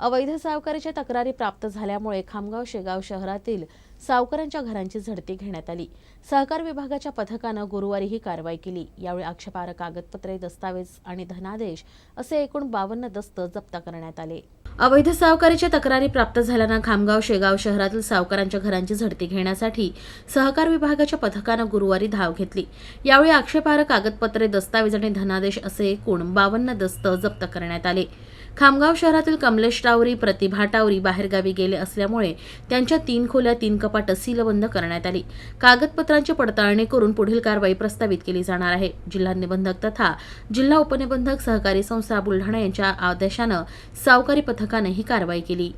अवैध सावकारीच्या तक्रारी प्राप्त झाल्यामुळे खामगाव शेगाव शहरातील सावकारांच्या घरांची झडती घेण्यात आली. सहकार विभागाच्या पथकानं गुरुवारी ही कारवाई केली. यावेळी आक्षेपार्ह कागदपत्रे दस्तावेज आणि धनादेश असे एकूण बावन्न दस्त जप्त करण्यात आले. अवैध सावकारीच्या तक्रारी प्राप्त झाल्यानं खामगाव शेगाव शहरातील सावकारांच्या घरांची झडती घेण्यासाठी सहकार विभागाच्या पथकानं गुरुवारी धाव घेतली. यावेळी आक्षेपार्ह कागदपत्रे दस्तावेज आणि धनादेश असे एकूण बावन्न दस्त जप्त करण्यात आले. खामगाव शहरातील कमलेश टावरी प्रतिभा टावरी बाहेरगावी गेले असल्यामुळे त्यांच्या तीन खोल्या तीन कपाट सीलबंद करण्यात आली. कागदपत्रांची पडताळणी करून पुढील कारवाई प्रस्तावित केली जाणार आहे. जिल्हा निबंधक तथा जिल्हा उपनिबंधक सहकारी संस्था बुलढाणा यांच्या आदेशानं सावकारी पथकानं ही कारवाई केली.